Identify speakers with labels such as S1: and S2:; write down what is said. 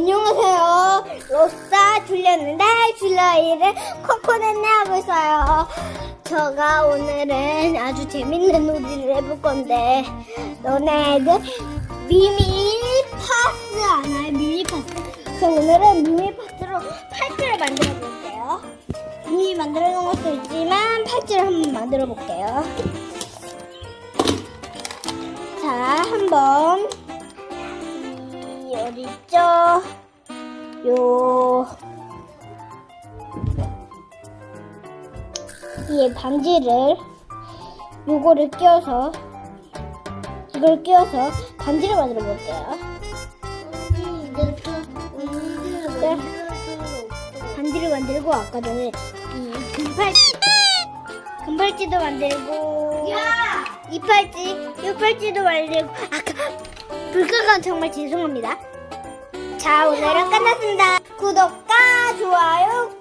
S1: 안녕하세요. 로싸 줄렸는데 줄러이를 코코넷네 하고 있어요. 제가 오늘은 아주 재밌는 놀이를 해볼 건데 너네들 미미 파스 아나요? 미미 파스. 저 오늘은 미미 파스로 팔찌를 만들어 볼게요. 이미 만들어 놓은 것도 있지만 팔찌를 한번 만들어 볼게요. 자, 한번 이 어디 있죠? 요 이 반지를 요거를 끼워서 이걸 끼워서 반지를 만들어 볼게요. 네. 반지를 만들고 아까 전에 이 금팔찌 금팔찌도 만들고 이 팔찌 이 팔찌도 만들고 아까 불가가 정말 죄송합니다. 자 오늘은 끝났습니다. 구독과 좋아요